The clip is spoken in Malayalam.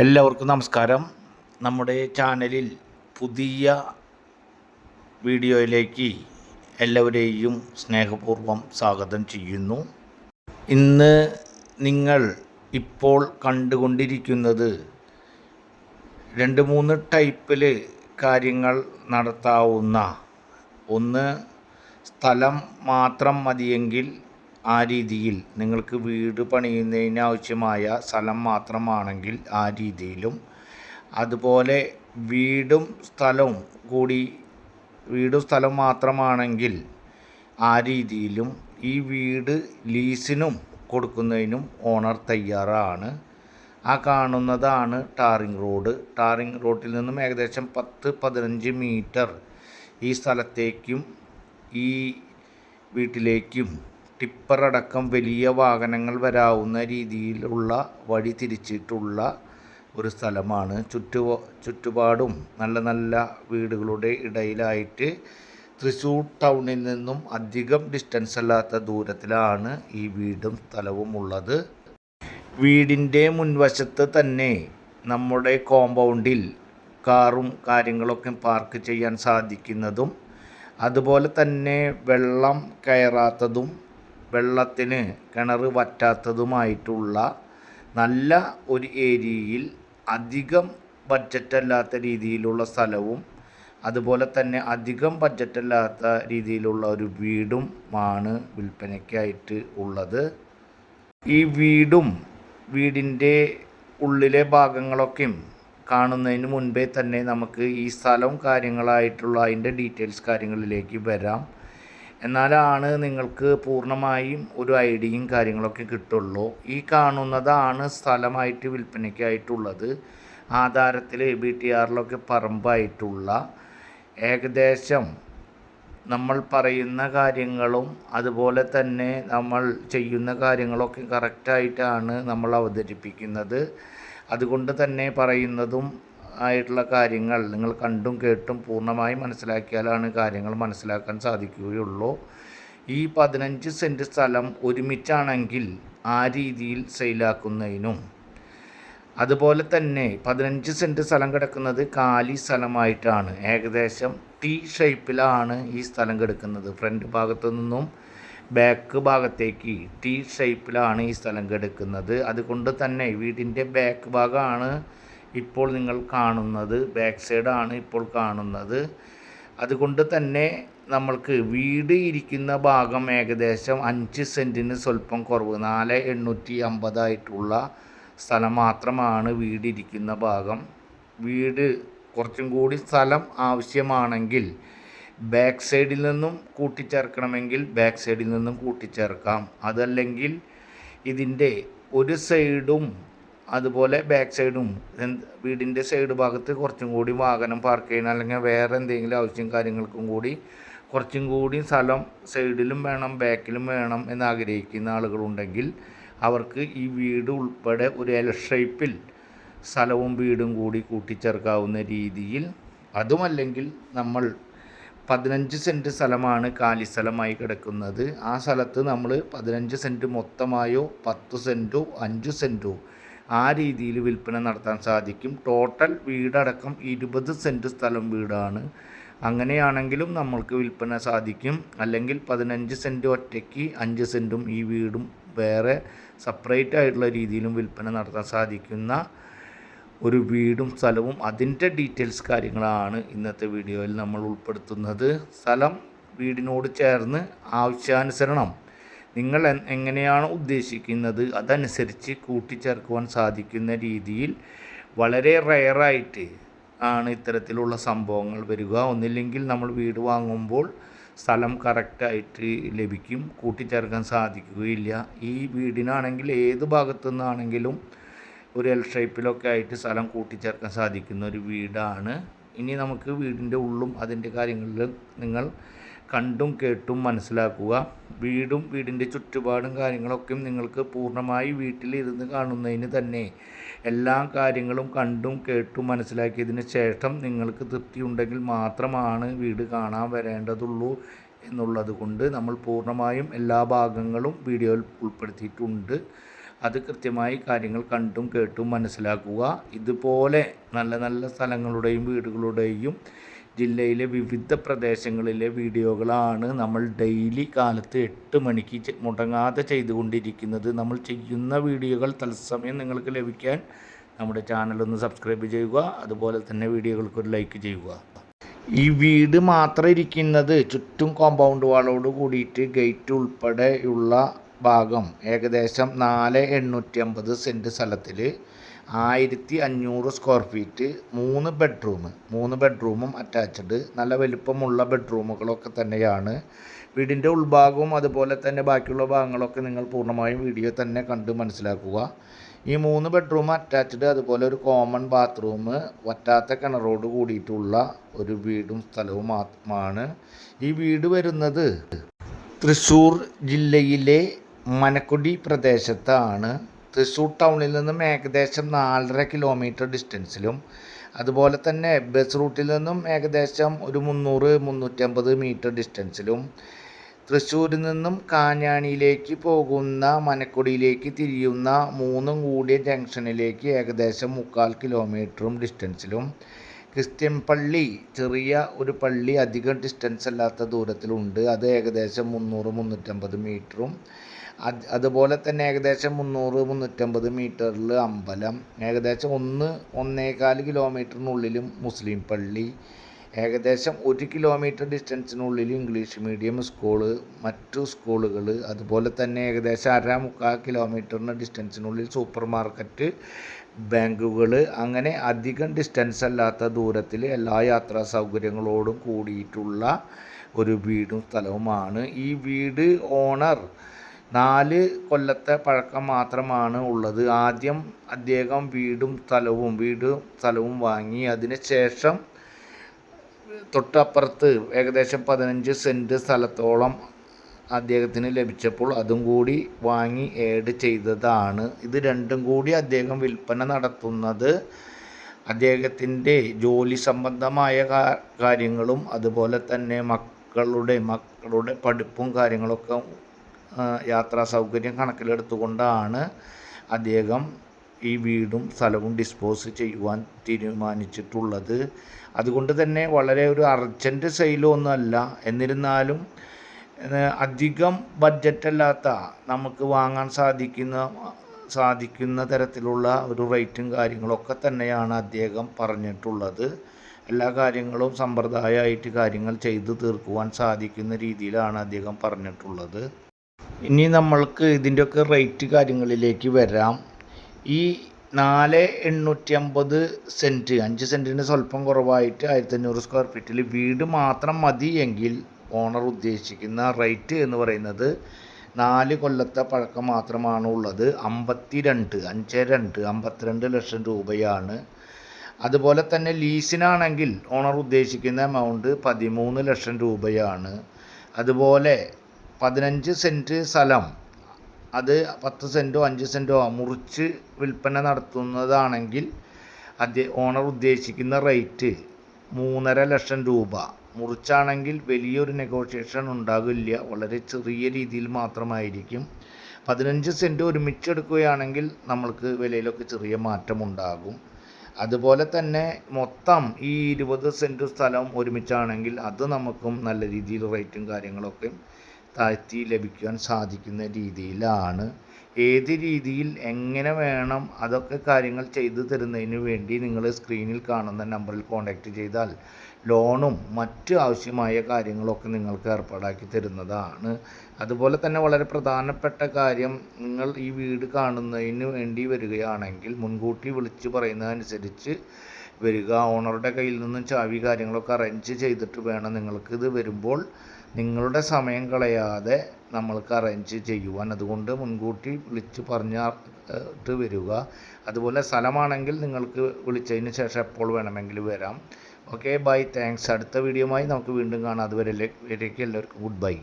എല്ലാവർക്കും നമസ്കാരം. നമ്മുടെ ചാനലിൽ പുതിയ വീഡിയോയിലേക്ക് എല്ലാവരെയും സ്നേഹപൂർവം സ്വാഗതം ചെയ്യുന്നു. ഇന്ന് നിങ്ങൾ ഇപ്പോൾ കണ്ടുകൊണ്ടിരിക്കുന്നത് രണ്ട് മൂന്ന് ടൈപ്പിൽ കാര്യങ്ങൾ നടത്താവുന്ന ഒന്ന് സ്ഥലം മാത്രം മതിയെങ്കിൽ ആ രീതിയിൽ നിങ്ങൾക്ക് വീട് പണിയുന്നതിനാവശ്യമായ സ്ഥലം മാത്രമാണെങ്കിൽ ആ രീതിയിലും. അതുപോലെ വീടും സ്ഥലവും കൂടി വീടും സ്ഥലം മാത്രമാണെങ്കിൽ ആ രീതിയിലും ഈ വീട് ലീസിനും കൊടുക്കുന്നതിനും ഓണർ തയ്യാറാണ്. ആ കാണുന്നതാണ് ടാറിംഗ് റോഡ്. ടാറിംഗ് റോഡിൽ നിന്നും ഏകദേശം പത്ത് പതിനഞ്ച് മീറ്റർ ഈ സ്ഥലത്തേക്കും ഈ വീട്ടിലേക്കും ടിപ്പറടക്കം വലിയ വാഹനങ്ങൾ വരാവുന്ന രീതിയിലുള്ള വഴി തിരിച്ചിട്ടുള്ള ഒരു സ്ഥലമാണ്. ചുറ്റു ചുറ്റുപാടും നല്ല നല്ല വീടുകളുടെ ഇടയിലായിട്ട് തൃശ്ശൂർ ടൗണിൽ നിന്നും അധികം ഡിസ്റ്റൻസ് അല്ലാത്ത ദൂരത്തിലാണ് ഈ വീടും സ്ഥലവും ഉള്ളത്. വീടിന്റെ മുൻവശത്ത് തന്നെ നമ്മുടെ കോമ്പൗണ്ടിൽ കാറും കാര്യങ്ങളൊക്കെ പാർക്ക് ചെയ്യാൻ സാധിക്കുന്നതും അതുപോലെ തന്നെ വെള്ളം കയറാത്തതും വെള്ളത്തിന് കിണർ വറ്റാത്തതുമായിട്ടുള്ള നല്ല ഒരു ഏരിയയിൽ അധികം ബഡ്ജറ്റല്ലാത്ത രീതിയിലുള്ള സ്ഥലവും അതുപോലെ തന്നെ അധികം ബഡ്ജറ്റല്ലാത്ത രീതിയിലുള്ള ഒരു വീടും ആണ് വിൽപ്പനയ്ക്കായിട്ട് ഉള്ളത്. ഈ വീടും വീടിന്റെ ഉള്ളിലെ ഭാഗങ്ങളൊക്കെയും കാണുന്നതിന് മുൻപേ തന്നെ നമുക്ക് ഈ സ്ഥലവും കാര്യങ്ങളായിട്ടുള്ള അതിന്റെ ഡീറ്റെയിൽസ് കാര്യങ്ങളിലേക്ക് വരാം. എന്നാലാണ് നിങ്ങൾക്ക് പൂർണമായും ഒരു ഐഡിയയും കാര്യങ്ങളൊക്കെ കിട്ടുള്ളൂ. ഈ കാണുന്നതാണ് സ്ഥലമായിട്ട് വിൽപ്പനയ്ക്കായിട്ടുള്ളത്. ആധാരത്തിൽ ബി ടി ആറിലൊക്കെ പറമ്പായിട്ടുള്ള. ഏകദേശം നമ്മൾ പറയുന്ന കാര്യങ്ങളും അതുപോലെ തന്നെ നമ്മൾ ചെയ്യുന്ന കാര്യങ്ങളൊക്കെ കറക്റ്റായിട്ടാണ് നമ്മൾ അവതരിപ്പിക്കുന്നത്. അതുകൊണ്ട് തന്നെ പറയുന്നതും ആയിട്ടുള്ള കാര്യങ്ങൾ നിങ്ങൾ കണ്ടും കേട്ടും പൂർണമായി മനസ്സിലാക്കിയാലാണ് കാര്യങ്ങൾ മനസ്സിലാക്കാൻ സാധിക്കുകയുള്ളൂ. ഈ പതിനഞ്ച് സെന്റ് സ്ഥലം ഒരുമിച്ചാണെങ്കിൽ ആ രീതിയിൽ സെയിലാക്കുന്നതിനും. അതുപോലെ തന്നെ പതിനഞ്ച് സെന്റ് സ്ഥലം കിടക്കുന്നത് കാലി സ്ഥലമായിട്ടാണ്. ഏകദേശം ടി ഷേപ്പിലാണ് ഈ സ്ഥലം കിടക്കുന്നത്. ഫ്രണ്ട് ഭാഗത്തു നിന്നും ബാക്ക് ഭാഗത്തേക്ക് ടി ഷേപ്പിലാണ് ഈ സ്ഥലം കിടക്കുന്നത്. അതുകൊണ്ട് തന്നെ വീടിന്റെ ബാക്ക് ഭാഗമാണ് ഇപ്പോൾ നിങ്ങൾ കാണുന്നത് ബാക്ക് സൈഡാണ് ഇപ്പോൾ കാണുന്നത്. അതുകൊണ്ട് തന്നെ നമ്മൾക്ക് വീട് ഇരിക്കുന്ന ഭാഗം ഏകദേശം അഞ്ച് സെന്റിന് സ്വല്പം കുറവ്. നാല് എണ്ണൂറ്റി അമ്പതായിട്ടുള്ള സ്ഥലം മാത്രമാണ് വീടിരിക്കുന്ന ഭാഗം. വീട് കുറച്ചും കൂടി സ്ഥലം ആവശ്യമാണെങ്കിൽ ബാക്ക് സൈഡിൽ നിന്നും കൂട്ടിച്ചേർക്കണമെങ്കിൽ ബാക്ക് സൈഡിൽ നിന്നും കൂട്ടിച്ചേർക്കാം. അതല്ലെങ്കിൽ ഇതിന്റെ ഒരു സൈഡും അതുപോലെ ബാക്ക് സൈഡും വീടിന്റെ സൈഡ് ഭാഗത്ത് കുറച്ചും കൂടി വാഹനം പാർക്ക് ചെയ്യണം അല്ലെങ്കിൽ വേറെ എന്തെങ്കിലും ആവശ്യം കാര്യങ്ങൾക്കും കൂടി കുറച്ചും കൂടി സ്ഥലം സൈഡിലും വേണം ബാക്കിലും വേണം എന്ന് ആഗ്രഹിക്കുന്ന ആളുകളുണ്ടെങ്കിൽ അവർക്ക് ഈ വീട് ഉൾപ്പെടെ ഒരു എൽ ഷേപ്പിൽ സ്ഥലവും വീടും കൂടി കൂട്ടിച്ചേർക്കാവുന്ന രീതിയിൽ അതുമല്ലെങ്കിൽ നമ്മൾ പതിനഞ്ച് സെന്റ് സ്ഥലമാണ് കാലി സ്ഥലമായി കിടക്കുന്നത്. ആ സ്ഥലത്ത് നമ്മൾ പതിനഞ്ച് സെന്റ് മൊത്തമായോ പത്ത് സെന്റോ അഞ്ച് സെന്റോ ആ രീതിയിൽ വിൽപ്പന നടത്താൻ സാധിക്കും. ടോട്ടൽ വീടടക്കം ഇരുപത് സെന്റ് സ്ഥലം വീടാണ്. അങ്ങനെയാണെങ്കിലും നമ്മൾക്ക് വിൽപ്പന സാധിക്കും. അല്ലെങ്കിൽ പതിനഞ്ച് സെന്റ് ഒറ്റയ്ക്ക് അഞ്ച് സെന്റും ഈ വീടും വേറെ സെപ്പറേറ്റ് ആയിട്ടുള്ള രീതിയിലും വിൽപ്പന നടത്താൻ സാധിക്കുന്ന ഒരു വീടും സ്ഥലവും അതിന്റെ ഡീറ്റെയിൽസ് കാര്യങ്ങളാണ് ഇന്നത്തെ വീഡിയോയിൽ നമ്മൾ ഉൾപ്പെടുത്തുന്നത്. സ്ഥലം വീടിനോട് ചേർന്ന് ആവശ്യാനുസരണം നിങ്ങൾ എങ്ങനെയാണ് ഉദ്ദേശിക്കുന്നത്? അതനുസരിച്ച് കൂട്ടിച്ചേർക്കുവാൻ സാധിക്കുന്ന രീതിയിൽ വളരെ റയറായിട്ട് ആണ് ഇത്തരത്തിലുള്ള സംഭവങ്ങൾ വരിക. ഒന്നില്ലെങ്കിൽ നമ്മൾ വീട് വാങ്ങുമ്പോൾ സ്ഥലം കറക്റ്റായിട്ട് ലഭിക്കും. കൂട്ടിച്ചേർക്കാൻ സാധിക്കുകയില്ല. ഈ വീടിനാണെങ്കിൽ ഏത് ഭാഗത്തു നിന്നാണെങ്കിലും ഒരു എൽ ഷേപ്പിലൊക്കെ ആയിട്ട് സ്ഥലം കൂട്ടിച്ചേർക്കാൻ സാധിക്കുന്ന ഒരു വീടാണ്. ഇനി നമുക്ക് വീടിന്റെ ഉള്ളും അതിന്റെ കാര്യങ്ങളിലും നിങ്ങൾ കണ്ടും കേട്ടും മനസ്സിലാക്കുക. വീടും വീടിന്റെ ചുറ്റുപാടും കാര്യങ്ങളൊക്കെയും നിങ്ങൾക്ക് പൂർണമായി വീട്ടിലിരുന്ന് കാണുന്നതിന് തന്നെ എല്ലാ കാര്യങ്ങളും കണ്ടും കേട്ടും മനസ്സിലാക്കിയതിന് ശേഷം നിങ്ങൾക്ക് തൃപ്തി ഉണ്ടെങ്കിൽ മാത്രമാണ് വീട് കാണാൻ വരേണ്ടതുള്ളൂ എന്നുള്ളത് കൊണ്ട് നമ്മൾ പൂർണമായും എല്ലാ ഭാഗങ്ങളും വീഡിയോയിൽ ഉൾപ്പെടുത്തിയിട്ടുണ്ട്. അത് കൃത്യമായി കാര്യങ്ങൾ കണ്ടും കേട്ടും മനസ്സിലാക്കുക. ഇതുപോലെ നല്ല നല്ല സ്ഥലങ്ങളുടെയും വീടുകളുടെയും ജില്ലയിലെ വിവിധ പ്രദേശങ്ങളിലെ വീഡിയോകളാണ് നമ്മൾ ഡെയിലി കാലത്ത് എട്ട് മണിക്ക് മുടങ്ങാതെ ചെയ്തുകൊണ്ടിരിക്കുന്നത്. നമ്മൾ ചെയ്യുന്ന വീഡിയോകൾ തത്സമയം നിങ്ങൾക്ക് ലഭിക്കാൻ നമ്മുടെ ചാനലൊന്ന് സബ്സ്ക്രൈബ് ചെയ്യുക. അതുപോലെ തന്നെ വീഡിയോകൾക്കൊരു ലൈക്ക് ചെയ്യുക. ഈ വീട് മാത്രം ഇരിക്കുന്നത് ചുറ്റും കോമ്പൗണ്ട് വാളോട് കൂടിയിട്ട് ഗേറ്റ് ഉൾപ്പെടെയുള്ള ഭാഗം ഏകദേശം നാല് എണ്ണൂറ്റി അമ്പത് സെന്റ് സ്ഥലത്തിൽ ആയിരത്തി അഞ്ഞൂറ് സ്ക്വയർ ഫീറ്റ് മൂന്ന് ബെഡ്റൂം മൂന്ന് ബെഡ്റൂമും അറ്റാച്ച്ഡ് നല്ല വലുപ്പമുള്ള ബെഡ്റൂമുകളൊക്കെ തന്നെയാണ്. വീടിന്റെ ഉൾഭാഗവും അതുപോലെ തന്നെ ബാക്കിയുള്ള ഭാഗങ്ങളൊക്കെ നിങ്ങൾ പൂർണമായും വീഡിയോ തന്നെ കണ്ട് മനസ്സിലാക്കുക. ഈ മൂന്ന് ബെഡ്റൂം അറ്റാച്ച്ഡ് അതുപോലെ ഒരു കോമൺ ബാത്റൂം വറ്റാത്ത കിണറോട് കൂടിയിട്ടുള്ള ഒരു വീടും സ്ഥലവും മാത്രമാണ്. ഈ വീട് വരുന്നത് തൃശ്ശൂർ ജില്ലയിലെ മനക്കുടി പ്രദേശത്താണ്. തൃശ്ശൂർ ടൗണിൽ നിന്നും ഏകദേശം നാലര കിലോമീറ്റർ ഡിസ്റ്റൻസിലും അതുപോലെ തന്നെ ബസ് റൂട്ടിൽ നിന്നും ഏകദേശം ഒരു മുന്നൂറ് മുന്നൂറ്റമ്പത് മീറ്റർ ഡിസ്റ്റൻസിലും തൃശ്ശൂരിൽ നിന്നും കാഞ്ഞാണിയിലേക്ക് പോകുന്ന മനക്കുടിയിലേക്ക് തിരിയുന്ന മൂന്നും കൂടിയ ജംഗ്ഷനിലേക്ക് ഏകദേശം മുക്കാൽ കിലോമീറ്ററും ഡിസ്റ്റൻസിലും ക്രിസ്ത്യൻ പള്ളി ചെറിയ ഒരു പള്ളി അധികം ഡിസ്റ്റൻസ് അല്ലാത്ത ദൂരത്തിലുണ്ട്. അത് ഏകദേശം മുന്നൂറ് മുന്നൂറ്റമ്പത് മീറ്ററും അതുപോലെ തന്നെ ഏകദേശം മുന്നൂറ് മുന്നൂറ്റമ്പത് മീറ്ററിൽ അമ്പലം. ഏകദേശം ഒന്ന് ഒന്നേകാൽ കിലോമീറ്ററിനുള്ളിലും മുസ്ലിം പള്ളി. ഏകദേശം ഒരു കിലോമീറ്റർ ഡിസ്റ്റൻസിനുള്ളിൽ ഇംഗ്ലീഷ് മീഡിയം സ്കൂൾ. മറ്റു സ്കൂളുകൾ അതുപോലെ തന്നെ ഏകദേശം അര മുക്കാൽ കിലോമീറ്ററിന് ഡിസ്റ്റൻസിനുള്ളിൽ സൂപ്പർ മാർക്കറ്റ് ബാങ്കുകൾ. അങ്ങനെ അധികം ഡിസ്റ്റൻസ് അല്ലാത്ത ദൂരത്തിൽ എല്ലാ യാത്രാ സൗകര്യങ്ങളോടും കൂടിയിട്ടുള്ള ഒരു വീടും സ്ഥലവുമാണ്. ഈ വീട് ഓണർ നാല് കൊല്ലത്തെ പഴക്കം മാത്രമാണ് ഉള്ളത്. ആദ്യം അദ്ദേഹം വീടും സ്ഥലവും വീടും സ്ഥലവും വാങ്ങി അതിന് ശേഷം തൊട്ടപ്പുറത്ത് ഏകദേശം പതിനഞ്ച് സെന്റ് സ്ഥലത്തോളം അദ്ദേഹത്തിന് ലഭിച്ചപ്പോൾ അതും കൂടി വാങ്ങി ഏഡ് ചെയ്തതാണ്. ഇത് രണ്ടും കൂടി അദ്ദേഹം വിൽപ്പന നടത്തുന്നത് അദ്ദേഹത്തിന്റെ ജോലി സംബന്ധമായ കാര്യങ്ങളും അതുപോലെ തന്നെ മക്കളുടെ മക്കളുടെ പഠിപ്പും കാര്യങ്ങളൊക്കെ യാത്രാ സൗകര്യം കണക്കിലെടുത്തുകൊണ്ടാണ് അദ്ദേഹം ഈ വീടും സ്ഥലവും ഡിസ്പോസ് ചെയ്യുവാൻ തീരുമാനിച്ചിട്ടുള്ളത്. അതുകൊണ്ട് തന്നെ വളരെ ഒരു അർജന്റ് സെയിലൊന്നുമല്ല എന്നിരുന്നാലും അധികം ബഡ്ജറ്റല്ലാത്ത നമുക്ക് വാങ്ങാൻ സാധിക്കുന്ന സാധിക്കുന്ന തരത്തിലുള്ള ഒരു റേറ്റും കാര്യങ്ങളൊക്കെ തന്നെയാണ് അദ്ദേഹം പറഞ്ഞിട്ടുള്ളത്. എല്ലാ കാര്യങ്ങളും സമ്പ്രദായമായിട്ട് കാര്യങ്ങൾ ചെയ്തു തീർക്കുവാൻ സാധിക്കുന്ന രീതിയിലാണ് അദ്ദേഹം പറഞ്ഞിട്ടുള്ളത്. ഇനി നമ്മൾക്ക് ഇതിന്റെയൊക്കെ റേറ്റ് കാര്യങ്ങളിലേക്ക് വരാം. ഈ നാല് എണ്ണൂറ്റി അമ്പത് സെന്റ് അഞ്ച് സെന്റിന് സ്വല്പം കുറവായിട്ട് ആയിരത്തി അഞ്ഞൂറ് സ്ക്വയർ ഫീറ്റിൽ വീട് മാത്രം മതി എങ്കിൽ ഓണർ ഉദ്ദേശിക്കുന്ന റേറ്റ് എന്ന് പറയുന്നത് നാല് കൊല്ലത്തെ പഴക്കം മാത്രമാണ് ഉള്ളത്. അമ്പത്തി രണ്ട് അഞ്ച് രണ്ട് അമ്പത്തിരണ്ട് ലക്ഷം രൂപയാണ്. അതുപോലെ തന്നെ ലീസിനാണെങ്കിൽ ഓണർ ഉദ്ദേശിക്കുന്ന എമൗണ്ട് പതിമൂന്ന് ലക്ഷം രൂപയാണ്. അതുപോലെ പതിനഞ്ച് സെന്റ് സ്ഥലം. അത് പത്ത് സെന്റോ അഞ്ച് സെന്റോ മുറിച്ച് വിൽപ്പന നടത്തുന്നതാണെങ്കിൽ അത് ഓണർ ഉദ്ദേശിക്കുന്ന റേറ്റ് മൂന്നര ലക്ഷം രൂപ. മുറിച്ചാണെങ്കിൽ വലിയൊരു നെഗോഷിയേഷൻ ഉണ്ടാകില്ല. വളരെ ചെറിയ രീതിയിൽ മാത്രമായിരിക്കും. പതിനഞ്ച് സെന്റ് ഒരുമിച്ചെടുക്കുകയാണെങ്കിൽ നമ്മൾക്ക് വിലയിലൊക്കെ ചെറിയ മാറ്റമുണ്ടാകും. അതുപോലെ തന്നെ മൊത്തം ഈ ഇരുപത് സെന്റ് സ്ഥലം ഒരുമിച്ചാണെങ്കിൽ അത് നമുക്കും നല്ല രീതിയിൽ റേറ്റും കാര്യങ്ങളൊക്കെ താഴ്ത്തി ലഭിക്കുവാൻ സാധിക്കുന്ന രീതിയിലാണ്. ഏത് രീതിയിൽ എങ്ങനെ വേണം അതൊക്കെ കാര്യങ്ങൾ ചെയ്തു തരുന്നതിന് വേണ്ടി നിങ്ങൾ സ്ക്രീനിൽ കാണുന്ന നമ്പറിൽ കോൺടാക്റ്റ് ചെയ്താൽ ലോണും മറ്റ് ആവശ്യമായ കാര്യങ്ങളൊക്കെ നിങ്ങൾക്ക് ഏർപ്പാടാക്കി തരുന്നതാണ്. അതുപോലെ തന്നെ വളരെ പ്രധാനപ്പെട്ട കാര്യം നിങ്ങൾ ഈ വീട് കാണുന്നതിന് വേണ്ടി വരികയാണെങ്കിൽ മുൻകൂട്ടി വിളിച്ചു പറയുന്നതനുസരിച്ച് വരിക ഓണറുടെ കയ്യിൽ നിന്നും ചാവി കാര്യങ്ങളൊക്കെ അറേഞ്ച് ചെയ്തിട്ട് വേണം നിങ്ങൾക്ക് ഇത് വരുമ്പോൾ നിങ്ങളുടെ സമയം കളയാതെ നമ്മൾക്ക് അറേഞ്ച് ചെയ്യുവാൻ. അതുകൊണ്ട് മുൻകൂട്ടി വിളിച്ച് പറഞ്ഞിട്ട് വരിക. അതുപോലെ സ്ഥലമാണെങ്കിൽ നിങ്ങൾക്ക് വിളിച്ചതിന് ശേഷം എപ്പോൾ വേണമെങ്കിൽ വരാം. ഓക്കെ ബൈ താങ്ക്സ് അടുത്ത വീഡിയോയുമായി നമുക്ക് വീണ്ടും കാണാം. അതുവരെ വരേക്ക് എല്ലാവർക്കും ഗുഡ് ബൈ